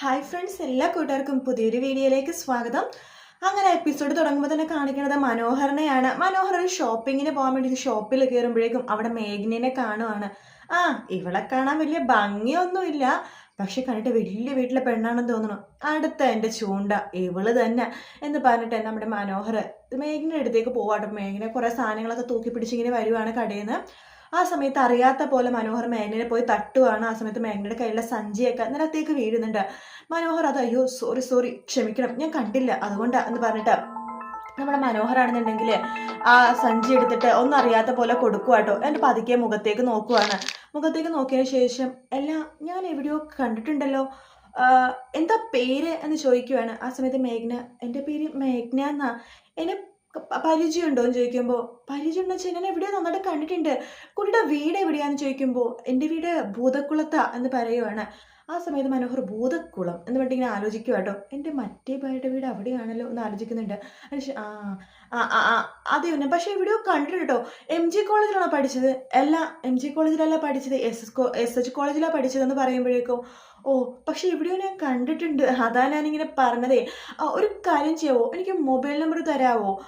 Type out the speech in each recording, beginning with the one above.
Hi friends എല്ലാ കൂട്ടുകാർക്കും പുതിയൊരു വീഡിയോയിലേക്ക് സ്വാഗതം. അങ്ങനെ എപ്പിസോഡ് തുടങ്ങുമ്പോൾ തന്നെ കാണിക്കുന്നത് മനോഹരനെയാണ്. മനോഹർ ഒരു ഷോപ്പിങ്ങിന് പോകാൻ വേണ്ടി ഷോപ്പിൽ കയറുമ്പോഴേക്കും അവിടെ മേഘ്നിനെ കാണുവാണ്. ആ ഇവളെ കാണാൻ വലിയ ഭംഗിയൊന്നുമില്ല. പക്ഷെ കണ്ടിട്ട് വലിയ വീട്ടിലെ പെണ്ണാണെന്ന് തോന്നുന്നു. അടുത്ത എന്റെ ചൂണ്ട ഇവൾ തന്നെ എന്ന് പറഞ്ഞിട്ട് നമ്മുടെ മനോഹർ മേഘിന്റെ അടുത്തേക്ക് പോവാട്ടോ മേഘിനെ കുറേ സാധനങ്ങളൊക്കെ തൂക്കി പിടിച്ചിങ്ങനെ വരുവാണ് കടയിൽ നിന്ന് ആ സമയത്ത് അറിയാത്ത പോലെ മനോഹർ മേഘനെ പോയി തട്ടുവാണ്. ആ സമയത്ത് മേഘനയുടെ കയ്യിലെ സഞ്ചിയൊക്കെ നിലത്തേക്ക് വീഴുന്നുണ്ട്. മനോഹർ അത് അയ്യോ സോറി സോറി ക്ഷമിക്കണം ഞാൻ കണ്ടില്ല അതുകൊണ്ട് എന്ന് പറഞ്ഞിട്ട് നമ്മുടെ മനോഹരാണെന്നുണ്ടെങ്കിൽ ആ സഞ്ചി എടുത്തിട്ട് ഒന്നും അറിയാത്ത പോലെ കൊടുക്കുവാട്ടോ. എന്റെ പതുക്കെ മുഖത്തേക്ക് നോക്കുവാണ്. മുഖത്തേക്ക് നോക്കിയതിന് ശേഷം എല്ലാം ഞാൻ എവിടെയോ കണ്ടിട്ടുണ്ടല്ലോ. എന്താ പേര്? എന്ന് ചോദിക്കുവാണ്. ആ സമയത്ത് മേഘ്ന എന്റെ പേര് മേഘ്ന എന്നാ? എന്നെ പരിചയമുണ്ടോ എന്ന് ചോദിക്കുമ്പോൾ പരിചയം വെച്ചാൽ ഞാൻ എവിടെയോ നന്നായിട്ട് കണ്ടിട്ടുണ്ട്. കുട്ടിയുടെ വീട് എവിടെയാന്ന് ചോദിക്കുമ്പോൾ എന്റെ വീട് ഭൂതക്കുളത്താ എന്ന് പറയുവാണ്. ആ സമയത്ത് മനോഹർ ഭൂതക്കുളം എന്ന് പറഞ്ഞിട്ട് ഇങ്ങനെ ആലോചിക്കുക കേട്ടോ. എന്റെ മറ്റേ ഭാര്യയുടെ വീട് അവിടെയാണല്ലോ എന്ന് ആലോചിക്കുന്നുണ്ട്. ആ ആ ആ അതെ തന്നെ. പക്ഷേ എവിടെയോ കണ്ടിട്ടുണ്ട് എം ജി കോളേജിലാണോ പഠിച്ചത്? അല്ല എം ജി കോളേജിലല്ല പഠിച്ചത്. എസ് എസ് എസ് എച്ച് കോളേജിലാണ് പഠിച്ചതെന്ന് പറയുമ്പോഴേക്കും ഓ പക്ഷെ എവിടെയോ ഞാൻ കണ്ടിട്ടുണ്ട്. അതാ ഞാനിങ്ങനെ പറഞ്ഞതേ. ഒരു കാര്യം ചെയ്യാവോ? എനിക്ക് മൊബൈൽ നമ്പർ തരാവോ?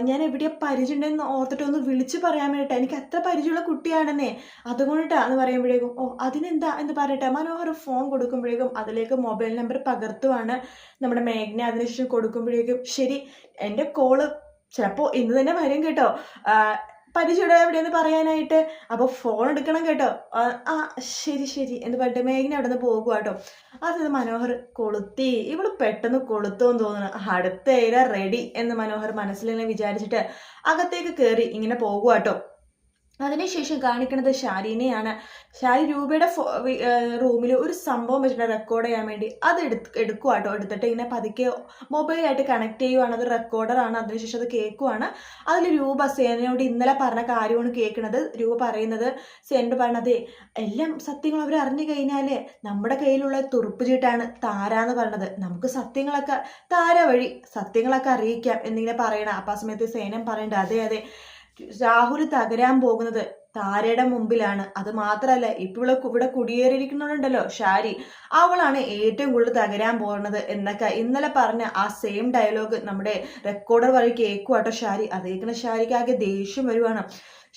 ഞാൻ എവിടെയാ പരിചയമുണ്ടെന്ന് ഓർത്തിട്ട് ഒന്ന് വിളിച്ച് പറയാൻ വേണ്ടിട്ടാ. എനിക്ക് അത്ര പരിചയമുള്ള കുട്ടിയാണെന്നേ. അതുകൊണ്ടിട്ടാ എന്ന് പറയുമ്പോഴേക്കും ഓ അതിനെന്താ? എന്ന് പറയട്ടെ മനോഹർ ഫോൺ കൊടുക്കുമ്പോഴേക്കും അതിലേക്ക് മൊബൈൽ നമ്പർ പകർത്തുവാണ് നമ്മുടെ മേഘന അതിനുശേഷം കൊടുക്കുമ്പോഴേക്കും. ശരി എന്റെ കോൾ ചിലപ്പോൾ ഇന്ന് തന്നെ വരും കേട്ടോ. ആ, പരിചയം എവിടെയെന്ന് പറയാനായിട്ട്? അപ്പോൾ ഫോൺ എടുക്കണം കേട്ടോ. ആ, ശരി ശരി. എന്ന് പറഞ്ഞിട്ട് മേഘന അവിടെ നിന്ന് പോകുക കേട്ടോ. അത് മനോഹർ കൊളുത്തി. ഇവൾ പെട്ടെന്ന് കൊളുത്തോന്ന് തോന്നുന്നു. അടുത്ത ഇര റെഡി എന്ന് മനോഹർ മനസ്സിലിങ്ങനെ വിചാരിച്ചിട്ട് അകത്തേക്ക് കയറി ഇങ്ങനെ പോകുക കേട്ടോ. അതിനുശേഷം കാണിക്കുന്നത് ഷാരിനെയാണ്. ഷാരി രൂപയുടെ റൂമിൽ ഒരു സംഭവം വെച്ചിട്ട് റെക്കോർഡ് ചെയ്യാൻ വേണ്ടി. അത് എടുത്ത് എടുക്കുക കേട്ടോ എടുത്തിട്ട് ഇങ്ങനെ പതുക്കെ മൊബൈലായിട്ട് കണക്ട് ചെയ്യുവാണ്. അത് റെക്കോർഡറാണ് അതിനുശേഷം അത് കേൾക്കുവാണ്. അതിൽ രൂപ സേനയോട് ഇന്നലെ പറഞ്ഞ കാര്യമാണ് കേൾക്കുന്നത്. രൂപ പറയുന്നത് സേനോട് പറഞ്ഞത് എല്ലാം സത്യങ്ങൾ അവർ അറിഞ്ഞു കഴിഞ്ഞാൽ നമ്മുടെ കയ്യിലുള്ള തുറുപ്പ് ചീട്ടാണ് താരാന്ന് പറഞ്ഞത്. നമുക്ക് സത്യങ്ങളൊക്കെ താര വഴി സത്യങ്ങളൊക്കെ അറിയിക്കാം എന്നിങ്ങനെ പറയണം അപ്പം ആ സമയത്ത് സേനം പറയണ്ട അതെ അതെ. രാഹുൽ തകരാൻ പോകുന്നത് താരയുടെ മുമ്പിലാണ്. അത് മാത്രമല്ല ഇപ്പൊ ഇവിടെ കുടിയേറിയിരിക്കുന്നുണ്ടല്ലോ ഷാരി. അവളാണ് ഏറ്റവും കൂടുതൽ തകരാൻ പോകുന്നത് എന്നൊക്കെ ഇന്നലെ പറഞ്ഞ ആ സെയിം ഡയലോഗ് നമ്മുടെ റെക്കോർഡർ വഴി കേൾക്കുവാട്ടോ ഷാരി. അത് കേൾക്കുന്ന ഷാരിക്ക് ആകെ ദേഷ്യം വരുവാണ്.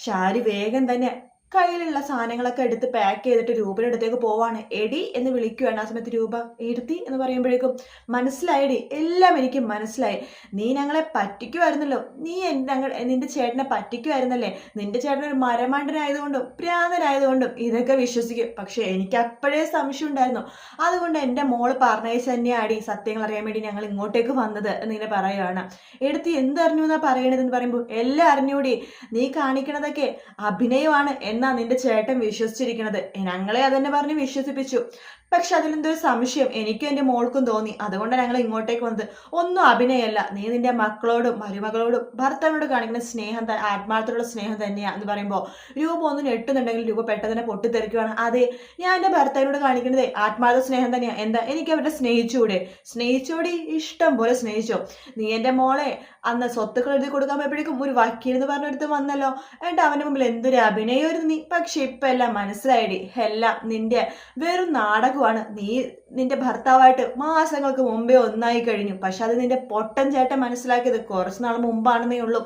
ഷാരി വേഗം തന്നെ കയ്യിലുള്ള സാധനങ്ങളൊക്കെ എടുത്ത് പാക്ക് ചെയ്തിട്ട് രൂപയുടെ അടുത്തേക്ക് പോവാണ്. എടി എന്ന് വിളിക്കുകയാണ് ആ സമയത്ത് രൂപ. എടുത്തി എന്ന് പറയുമ്പോഴേക്കും മനസ്സിലായടി എല്ലാം എനിക്ക് മനസ്സിലായി. നീ ഞങ്ങളെ പറ്റിക്കുമായിരുന്നല്ലോ നീ ഞങ്ങൾ നിന്റെ ചേട്ടനെ പറ്റിക്കുമായിരുന്നല്ലേ നിന്റെ ചേട്ടൻ ഒരു മരമണ്ടനായതുകൊണ്ടും പ്രാന്തനായതുകൊണ്ടും ഇതൊക്കെ വിശ്വസിക്കും. പക്ഷെ എനിക്ക് അപ്പോഴേ സംശയം ഉണ്ടായിരുന്നു. അതുകൊണ്ട് എന്റെ മോൾ പറഞ്ഞയച്ച് തന്നെയാടി സത്യങ്ങൾ അറിയാൻ വേണ്ടി ഞങ്ങൾ ഇങ്ങോട്ടേക്ക് വന്നത് എന്നിങ്ങനെ പറയുകയാണ് എടുത്ത് എന്തറിഞ്ഞു എന്നാ പറയണതെന്ന് പറയുമ്പോൾ എല്ലാം അറിഞ്ഞൂടി. നീ കാണിക്കണതൊക്കെ അഭിനയമാണ്. നിന്റെ ചേട്ടൻ വിശ്വസിച്ചിരിക്കണത്? ഞങ്ങളെ അതന്നെ പറഞ്ഞ് വിശ്വസിപ്പിച്ചു. പക്ഷെ അതിലെന്തൊരു സംശയം? എനിക്കും എന്റെ മോൾക്കും തോന്നി. അതുകൊണ്ടാണ് ഞങ്ങൾ ഇങ്ങോട്ടേക്ക് വന്നത്. ഒന്നും അഭിനയമല്ല നീ നിന്റെ മക്കളോടും മരുമകളോടും ഭർത്താവിനോട് കാണിക്കുന്ന സ്നേഹം ത- സ്നേഹം തന്നെയാ എന്ന് പറയുമ്പോൾ രൂപ ഒന്നും എട്ടുന്നുണ്ടെങ്കിൽ രൂപ പെട്ടെന്ന് പൊട്ടിത്തെറിക്കുവാണ്. അതെ ഞാൻ എന്റെ ഭർത്താവിനോട് കാണിക്കുന്നതേ ആത്മാർത്ഥ സ്നേഹം തന്നെയാ. എന്താ? എനിക്ക് അവരുടെ സ്നേഹിച്ചുകൂടെ സ്നേഹിച്ചോടി? ഇഷ്ടം പോലെ സ്നേഹിച്ചോ? നീ എന്റെ മോളെ അന്ന് സ്വത്തുക്കൾ എഴുതി കൊടുക്കാൻ പോയപ്പോഴേക്കും ഒരു വക്കീൽ എന്ന് പറഞ്ഞെടുത്ത് വന്നല്ലോ. എന്നിട്ട് അവന്റെ മുമ്പിൽ എന്തൊരു അഭിനയമായിരുന്നു നീ. പക്ഷെ ഇപ്പം എല്ലാം മനസ്സിലായി എല്ലാം നിന്റെ വെറും നാടകമാണ് നീ നിന്റെ ഭർത്താവായിട്ട് മാസങ്ങൾക്ക് മുമ്പേ ഒന്നായി കഴിഞ്ഞു പക്ഷെ അത് നിന്റെ പൊട്ടൻ ചേട്ടൻ മനസ്സിലാക്കിയത് കുറച്ച് നാൾ മുമ്പാണെന്നേ ഉള്ളൂ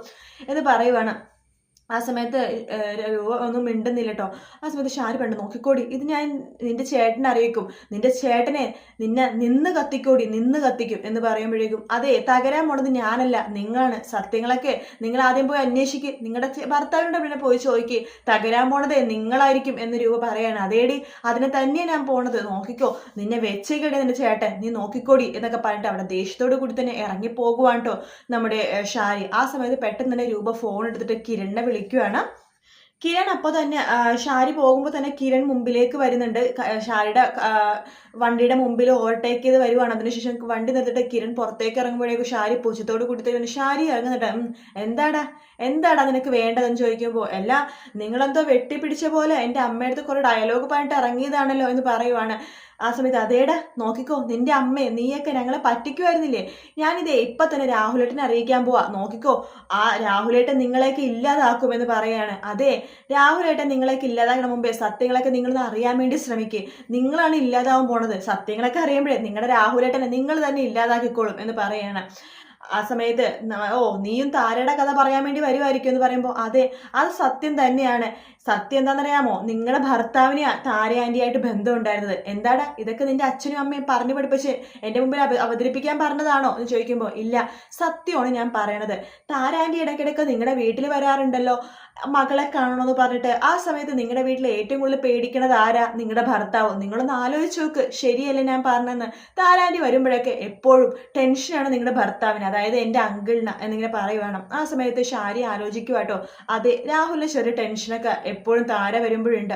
എന്ന് പറയുവാണ്. ആ സമയത്ത് ഒന്നും മിണ്ടുന്നില്ല കേട്ടോ ആ സമയത്ത് ഷാരി പണ്ട് നോക്കിക്കോടി ഇത് ഞാൻ നിന്റെ ചേട്ടനെ അറിയിക്കും. നിന്റെ ചേട്ടനെ നിന്നെ നിന്ന് കത്തിക്കോടി നിന്ന് കത്തിക്കും. എന്ന് പറയുമ്പോഴേക്കും അതെ തകരാൻ പോണത് ഞാനല്ല. നിങ്ങളാണ്. സത്യങ്ങളൊക്കെ നിങ്ങൾ ആദ്യം പോയി അന്വേഷിക്കുക നിങ്ങളുടെ ഭർത്താവിന്റെ പിന്നെ പോയി ചോദിക്കുക തകരാൻ പോണത് നിങ്ങളായിരിക്കും. എന്ന് രൂപ പറയാണ്. അതേടി അതിനെ തന്നെയാണ് ഞാൻ പോണത്. നോക്കിക്കോ നിന്നെ വെച്ചേക്കടി നിന്റെ ചേട്ടൻ. നീ നോക്കിക്കോടി. എന്നൊക്കെ പറഞ്ഞിട്ട് അവിടെ ദേഷ്യത്തോടു കൂടി തന്നെ ഇറങ്ങി പോകുവാണ് കേട്ടോ നമ്മുടെ ഷാരി. ആ സമയത്ത് പെട്ടെന്ന് തന്നെ രൂപ ഫോൺ എടുത്തിട്ട് കിരണിനെ വിളിക്കുവാണ്. കിരൺ അപ്പോൾ തന്നെ ഷാരി പോകുമ്പോൾ തന്നെ കിരൺ മുമ്പിലേക്ക് വരുന്നുണ്ട്. ഷാരിയുടെ വണ്ടിയുടെ മുമ്പിൽ ഓവർടേക്ക് ചെയ്ത് വരുവാണ്. അതിനുശേഷം വണ്ടി നിർത്തിട്ട് കിരൺ പുറത്തേക്ക് ഇറങ്ങുമ്പോഴേക്കും ഷാരി പൂച്ചത്തോട് കൂടി ഷാരി ഇറങ്ങുന്നുണ്ട്. എന്താടാ? എന്താടാ നിനക്ക് വേണ്ടതെന്ന് ചോദിക്കുമ്പോൾ അല്ല നിങ്ങളെന്തോ വെട്ടിപ്പിടിച്ച പോലെ എന്റെ അമ്മയടുത്ത് കുറെ ഡയലോഗ് പറഞ്ഞിട്ട് ഇറങ്ങിയതാണല്ലോ എന്ന് പറയുവാണ്. ആ സമയത്ത് അതേടാ നോക്കിക്കോ നിന്റെ അമ്മയെ നീയൊക്കെ ഞങ്ങളെ പറ്റിക്കുമായിരുന്നില്ലേ ഞാനിതേ ഇപ്പൊ തന്നെ രാഹുലേട്ടനെ അറിയിക്കാൻ പോവാ. നോക്കിക്കോ ആ രാഹുലേട്ടൻ നിങ്ങളെയൊക്കെ ഇല്ലാതാക്കുമെന്ന് പറയാണ് അതെ രാഹുലേട്ടൻ നിങ്ങളൊക്കെ ഇല്ലാതാകണ മുമ്പേ സത്യങ്ങളൊക്കെ നിങ്ങളൊന്ന് അറിയാൻ വേണ്ടി ശ്രമിക്കുക നിങ്ങളാണ് ഇല്ലാതാവാൻ പോണത്. സത്യങ്ങളൊക്കെ അറിയുമ്പോഴേ നിങ്ങളുടെ രാഹുലേട്ടനെ നിങ്ങൾ തന്നെ ഇല്ലാതാക്കിക്കോളും എന്ന് പറയാണ്. ആ സമയത്ത് ഓ നീയും താരയുടെ കഥ പറയാൻ വേണ്ടി വരുമായിരിക്കും എന്ന് പറയുമ്പോൾ അതെ അത് സത്യം തന്നെയാണ്. സത്യം എന്താണെന്നറിയാമോ? നിങ്ങളുടെ ഭർത്താവിന് താര ആന്റിയായിട്ട് ബന്ധം ഉണ്ടായിരുന്നത്. എന്താടാ ഇതൊക്കെ നിന്റെ അച്ഛനും അമ്മയും പറഞ്ഞു പഠിപ്പിച്ച് എന്റെ മുമ്പിൽ അവതരിപ്പിക്കാൻ പറഞ്ഞതാണോ എന്ന് ചോദിക്കുമ്പോൾ ഇല്ല സത്യമാണ് ഞാൻ പറയണത്. താര ആന്റി ഇടയ്ക്കിടയ്ക്ക് നിങ്ങളുടെ വീട്ടിൽ വരാറുണ്ടല്ലോ. മകളെ കാണണമെന്ന് പറഞ്ഞിട്ട് ആ സമയത്ത് നിങ്ങളുടെ വീട്ടിൽ ഏറ്റവും കൂടുതൽ പേടിക്കണത് ആരാ? നിങ്ങളുടെ ഭർത്താവ്. നിങ്ങളൊന്ന് ആലോചിച്ച് നോക്ക്. ശരിയല്ലേ ഞാൻ പറഞ്ഞെന്ന്. താരാണ്ടി വരുമ്പോഴൊക്കെ എപ്പോഴും ടെൻഷനാണ് നിങ്ങളുടെ ഭർത്താവിന്. അതായത് എന്റെ അങ്കിളിന് എന്നിങ്ങനെ പറയുവാണ്. ആ സമയത്ത് ഷാരി ആലോചിക്കുവാട്ടോ അതെ രാഹുലിന് ചെറിയ ടെൻഷനൊക്കെ എപ്പോഴും താര വരുമ്പോഴുണ്ട്.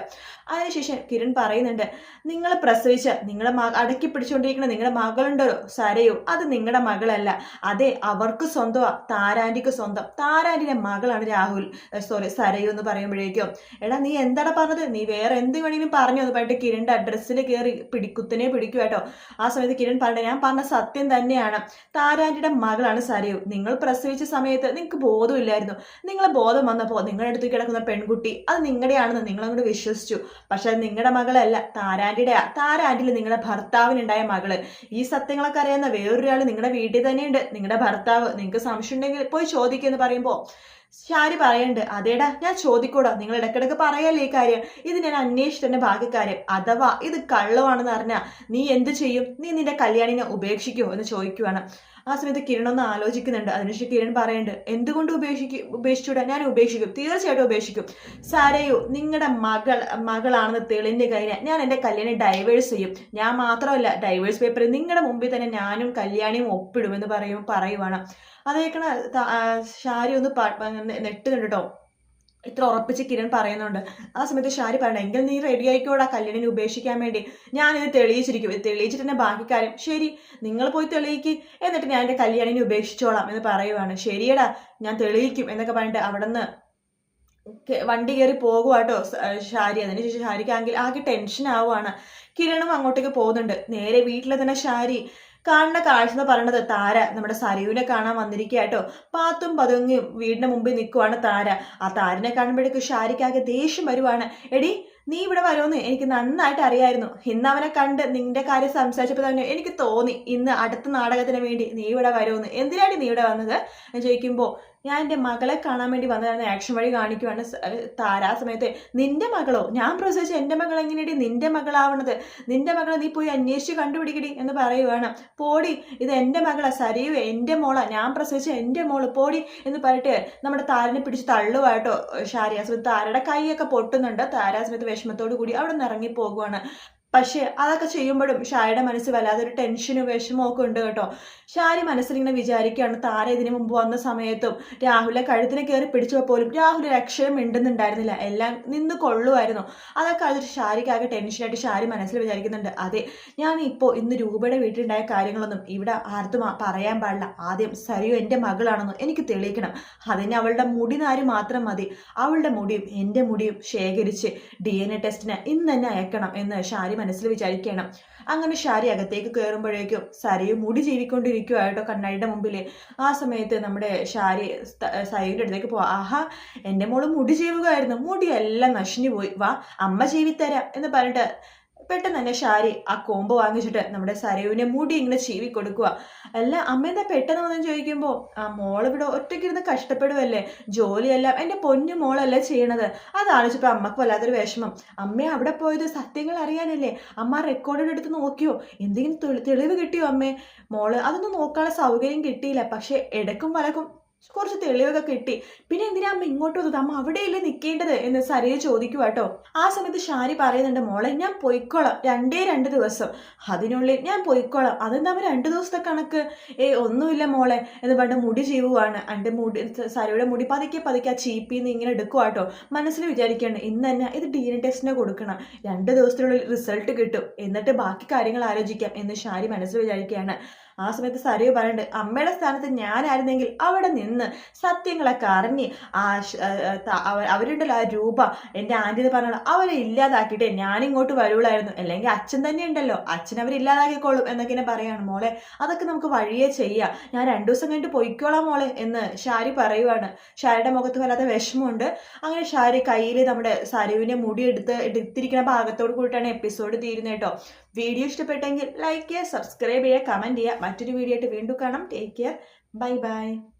അതിനുശേഷം കിരൺ പറയുന്നുണ്ട് നിങ്ങൾ പ്രസവിച്ച് നിങ്ങളെ മ അടക്കി പിടിച്ചുകൊണ്ടിരിക്കുന്ന നിങ്ങളുടെ മകളുണ്ടല്ലോ സരയോ? അത് നിങ്ങളുടെ മകളല്ല. അതെ അവർക്ക് സ്വന്തമാണ് താരാന്റിക്ക് സ്വന്തം. താരാന്റിന്റെ മകളാണ് രാഹുൽ. സോറി സരയു എന്ന് പറയുമ്പോഴേക്കും എടാ നീ എന്താടാ പറഞ്ഞത്? നീ വേറെ എന്ത് വേണമെങ്കിലും പറഞ്ഞു? അത് പറഞ്ഞിട്ട് കിരണിന്റെ അഡ്രസ്സിൽ കയറി പിടിക്കുത്തിനെ പിടിക്കും കേട്ടോ. ആ സമയത്ത് കിരൺ പറഞ്ഞ ഞാൻ പറഞ്ഞ സത്യം തന്നെയാണ്. താരാന്റെ മകളാണ് സരയു. നിങ്ങൾ പ്രസവിച്ച സമയത്ത് നിങ്ങൾക്ക് ബോധമില്ലായിരുന്നു നിങ്ങൾ ബോധം വന്നപ്പോൾ നിങ്ങളുടെ അടുത്ത് കിടക്കുന്ന പെൺകുട്ടി അത് നിങ്ങളുടെയാണെന്ന് നിങ്ങൾ അങ്ങോട്ട് വിശ്വസിച്ചു. പക്ഷെ നിങ്ങളുടെ മകളല്ല താരാന്റിയുടെ താരാന്റിൽ നിങ്ങളുടെ ഭർത്താവിനുണ്ടായ മകൾ. ഈ സത്യങ്ങളൊക്കെ അറിയാവുന്ന വേറൊരാൾ നിങ്ങളുടെ വീട്ടിൽ തന്നെയുണ്ട്. നിങ്ങളുടെ ഭർത്താവ് നിങ്ങൾക്ക് സംശയം ഉണ്ടെങ്കിൽ പോയി ചോദിക്കുമെന്ന് പറയുമ്പോൾ ഷാരി പറയണ്ട്. അതേടാ ഞാൻ ചോദിക്കൂടാ. നിങ്ങൾ ഇടക്കിടക്ക് പറയല്ലേ ഈ കാര്യം? ഇത് ഞാൻ അന്വേഷിച്ചതിന്റെ ബാക്കി അഥവാ ഇത് കള്ളമാണെന്ന് അറിഞ്ഞാൽ നീ എന്ത് ചെയ്യും? നീ നിന്റെ കല്യാണിനെ ഉപേക്ഷിക്കുമോ എന്ന് ചോദിക്കുവാണ്. ആ സമയത്ത് കിരൺ ഒന്ന് ആലോചിക്കുന്നുണ്ട്. അതിനുശേഷം കിരൺ പറയുന്നുണ്ട് എന്തുകൊണ്ട് ഉപേക്ഷിക്കും ഉപേക്ഷിച്ചൂടാ? ഞാൻ ഉപേക്ഷിക്കും. തീർച്ചയായിട്ടും ഉപേക്ഷിക്കും. സാരയോ നിങ്ങളുടെ മകൾ മകളാണെന്ന് തെളിഞ്ഞു കഴിഞ്ഞാൽ ഞാൻ എന്റെ കല്യാണം ഡൈവേഴ്സ് ചെയ്യും. ഞാൻ മാത്രമല്ല ഡൈവേഴ്സ് പേപ്പർ നിങ്ങളുടെ മുമ്പിൽ തന്നെ ഞാനും കല്യാണിയും ഒപ്പിടുമെന്ന് പറയും പറയുവാണ്. അതേക്കണ ഷാരി ഒന്ന് നെട്ടുന്നുണ്ട് കേട്ടോ ഇത്ര ഉറപ്പിച്ച് കിരൺ പറയുന്നുണ്ട്. ആ സമയത്ത് ഷാരി പറയണം എങ്കിൽ നീ റെഡി ആയിക്കോടാ കല്യാണിനെ ഉപേക്ഷിക്കാൻ വേണ്ടി. ഞാനിത് തെളിയിച്ചിരിക്കും. തെളിയിച്ചിട്ട് തന്നെ ബാക്കി കാര്യം. ശരി നിങ്ങൾ പോയി തെളിയിക്ക്. എന്നിട്ട് ഞാൻ എന്റെ കല്യാണിനെ ഉപേക്ഷിച്ചോളാം എന്ന് പറയുവാണ്. ശരിയടാ ഞാൻ തെളിയിക്കും എന്നൊക്കെ പറഞ്ഞിട്ട് അവിടെ നിന്ന് വണ്ടി കയറി പോകുവാട്ടോ ഷാരി. അതിനുശേഷം ഷാരിക്കാണെങ്കിൽ ആകെ ടെൻഷൻ ആവുകയാണ് കിരണും അങ്ങോട്ടേക്ക് പോകുന്നുണ്ട്. നേരെ വീട്ടിലെ തന്നെ ഷാരി കാണുന്ന കാഴ്ച എന്ന് പറയുന്നത് താര. നമ്മുടെ സരയുവിനെ കാണാൻ വന്നിരിക്കുകയാട്ടോ പാത്തും പതുങ്ങിയും വീടിന്റെ മുമ്പിൽ നിൽക്കുവാണ് താര. ആ താരനെ കാണുമ്പോഴേക്ക് ഷാരിക്കാകെ ദേഷ്യം വരുവാണ്. എടി നീ ഇവിടെ വരുമെന്ന് എനിക്ക് നന്നായിട്ട് അറിയായിരുന്നു. ഇന്ന് അവനെ കണ്ട് നിന്റെ കാര്യം സംസാരിച്ചപ്പോൾ തന്നെ എനിക്ക് തോന്നി. ഇന്ന് അടുത്ത നാടകത്തിന് വേണ്ടി നീ ഇവിടെ വരുമെന്ന്. എന്തിനാണ് നീ ഇവിടെ വന്നത്? ചോദിക്കുമ്പോൾ ഞാൻ എന്റെ മകളെ കാണാൻ വേണ്ടി വന്നതാണ് ആക്ഷൻ വഴി കാണിക്കുവാണ്. താരാ സമയത്ത് നിന്റെ മകളോ? ഞാൻ പ്രസവിച്ച എന്റെ മകൾ എങ്ങനെയടി നിന്റെ മകളാവണത്. നിന്റെ മകളെ നീ പോയി അന്വേഷിച്ച് കണ്ടുപിടിക്കടി എന്ന് പറയുവാണ്. പോടി ഇത് എന്റെ മകളാ. സരിയു എന്റെ മോളാ. ഞാൻ പ്രസവിച്ച എന്റെ മോൾ. പോടി എന്ന് പറഞ്ഞിട്ട് നമ്മുടെ താരനെ പിടിച്ച് തള്ളുവാട്ടോ ഷാരി ആ സമയത്ത് താരയുടെ കൈയൊക്കെ പൊട്ടുന്നുണ്ട്. താര ആ സമയത്ത് വിഷമത്തോടു കൂടി അവിടെ നിന്ന് ഇറങ്ങി പോകുവാണ്. പക്ഷേ അതൊക്കെ ചെയ്യുമ്പോഴും ഷായുടെ മനസ്സ് വല്ലാതൊരു ടെൻഷനും വിഷമവും ഒക്കെ ഉണ്ട് കേട്ടോ. ഷാരി മനസ്സിലിങ്ങനെ വിചാരിക്കുകയാണ് താര ഇതിനു മുമ്പ് വന്ന സമയത്തും രാഹുലെ കഴുത്തിനെ കയറി പിടിച്ചപ്പോൾ പോലും രാഹുൽ അക്ഷരം മിണ്ടുന്നുണ്ടായിരുന്നില്ല. എല്ലാം നിന്ന് കൊള്ളുമായിരുന്നു. അതൊക്കെ അതൊരു ഷാരിക്കാകെ ടെൻഷനായിട്ട് ഷാരി മനസ്സിൽ വിചാരിക്കുന്നുണ്ട്. അതെ ഞാൻ ഇപ്പോൾ ഇന്ന് രൂപയുടെ വീട്ടിലുണ്ടായ കാര്യങ്ങളൊന്നും ഇവിടെ ആർത്തും പറയാൻ പാടില്ല. ആദ്യം സരിയു എന്റെ മകളാണെന്ന് എനിക്ക് തെളിയിക്കണം. അതിന് അവളുടെ മുടി നാര് മാത്രം മതി. അവളുടെ മുടിയും എന്റെ മുടിയും ശേഖരിച്ച് ഡി എൻ എ ടെസ്റ്റിന് ഇന്ന് തന്നെ അയക്കണം എന്ന് ഷാരി മനസ്സിൽ വിചാരിക്കണം. അങ്ങനെ ഷാരി അകത്തേക്ക് കയറുമ്പോഴേക്കും സരയു മുടി ജീവിക്കൊണ്ടിരിക്കുവായിട്ടോ കണ്ണാടിയുടെ മുമ്പിൽ ആ സമയത്ത് നമ്മുടെ ഷാരി സരയുടെ അടുത്തേക്ക് പോവാ. ആഹാ എന്റെ മോൾ മുടി ചെയ്യുകയായിരുന്നു മുടിയെല്ലാം നശിഞ്ഞു പോയി. വാ അമ്മ ജീവിത്തരാം എന്ന് പറഞ്ഞിട്ട് പെട്ടെന്ന് തന്നെ ഷാരി ആ കോമ്പ് വാങ്ങിച്ചിട്ട് നമ്മുടെ സരയുവിനെ മുടി ഇങ്ങനെ ചീവി കൊടുക്കുക അല്ല അമ്മ എന്താ പെട്ടെന്ന് വന്നു ചോദിക്കുമ്പോൾ ആ മോളിവിടെ ഒറ്റയ്ക്കിരുന്ന് കഷ്ടപ്പെടുവല്ലേ? ജോലിയെല്ലാം എന്റെ പൊന്നു മോളല്ലേ ചെയ്യണത്? അതാലോചിച്ചപ്പോൾ അമ്മയ്ക്ക് വല്ലാത്തൊരു വിഷമം. അമ്മ അവിടെ പോയത് സത്യങ്ങൾ അറിയാനല്ലേ? അമ്മ റെക്കോർഡ് എടുത്ത് നോക്കിയോ? എന്തെങ്കിലും തെളി- തെളിവ് കിട്ടിയോ അമ്മേ? മോൾ അതൊന്നും നോക്കാനുള്ള സൗകര്യം കിട്ടിയില്ല. പക്ഷെ ഇടക്കും വലക്കും കുറച്ച് തെളിവൊക്കെ കിട്ടി. പിന്നെ എന്തിനാ അമ്മ ഇങ്ങോട്ട് വന്നത്? അമ്മ അവിടെയല്ലേ നിൽക്കേണ്ടത് എന്ന് സരയെ ചോദിക്കുക കേട്ടോ ആ സമയത്ത് ഷാരി പറയുന്നുണ്ട് മോളെ ഞാൻ പൊയ്ക്കോളാം. രണ്ടേ രണ്ട് ദിവസം. അതിനുള്ളിൽ ഞാൻ പൊയ്ക്കോളാം. അതെന്താ രണ്ട് ദിവസത്തെ കണക്ക്? ഏ ഒന്നുമില്ല മോളെ എന്ന് പറഞ്ഞ മുടി ചെയ്യുവാണ് എന്റെ മുടി സരയുടെ മുടി പതുക്കെ പതുക്കെ ആ ചീപ്പിന്ന് ഇങ്ങനെ എടുക്കുക കേട്ടോ മനസ്സിൽ വിചാരിക്കുകയാണ് ഇന്ന് തന്നെ ഇത് ഡി എൻ ടെസ്റ്റിന് കൊടുക്കണം. രണ്ട് ദിവസത്തിനുള്ളിൽ റിസൾട്ട് കിട്ടും. എന്നിട്ട് ബാക്കി കാര്യങ്ങൾ ആലോചിക്കാം എന്ന് ഷാരി മനസ്സിൽ വിചാരിക്കുകയാണ്. ആ സമയത്ത് സരയു പറയുന്നുണ്ട് അമ്മയുടെ സ്ഥാനത്ത് ഞാനായിരുന്നെങ്കിൽ അവിടെ നിന്ന് സത്യങ്ങളൊക്കെ അറിഞ്ഞ് ആ അവരുണ്ടല്ലോ ആ രൂപ. എന്റെ ആന്റി എന്ന് പറഞ്ഞാൽ അവരെ ഇല്ലാതാക്കിയിട്ടേ ഞാനിങ്ങോട്ട് വരുള്ളായിരുന്നു. അല്ലെങ്കിൽ അച്ഛൻ തന്നെ ഉണ്ടല്ലോ. അച്ഛൻ അവർ ഇല്ലാതാക്കിക്കോളും എന്നൊക്കെ എന്നെ പറയാണ് മോളെ. അതൊക്കെ നമുക്ക് വഴിയേ ചെയ്യാം. ഞാൻ രണ്ടു ദിവസം കഴിഞ്ഞിട്ട് പൊയ്ക്കോളാം മോളെ എന്ന് ഷാരി പറയുവാണ്. ഷാരിയുടെ മുഖത്ത് വല്ലാത്ത വിഷമമുണ്ട്. അങ്ങനെ ഷാരി കയ്യിൽ നമ്മുടെ സരുവിനെ മുടി എടുത്ത് എടുത്തിരിക്കുന്ന ഭാഗത്തോട് കൂടിയിട്ടാണ് എപ്പിസോഡ് തീരുന്നത് കേട്ടോ. വീഡിയോ ഇഷ്ടപ്പെട്ടെങ്കിൽ ലൈക്ക് ചെയ്യുക സബ്സ്ക്രൈബ് ചെയ്യുക കമന്റ് ചെയ്യുക. മറ്റൊരു വീഡിയോ ആയിട്ട് വീണ്ടും കാണാം. Take care. Bye bye.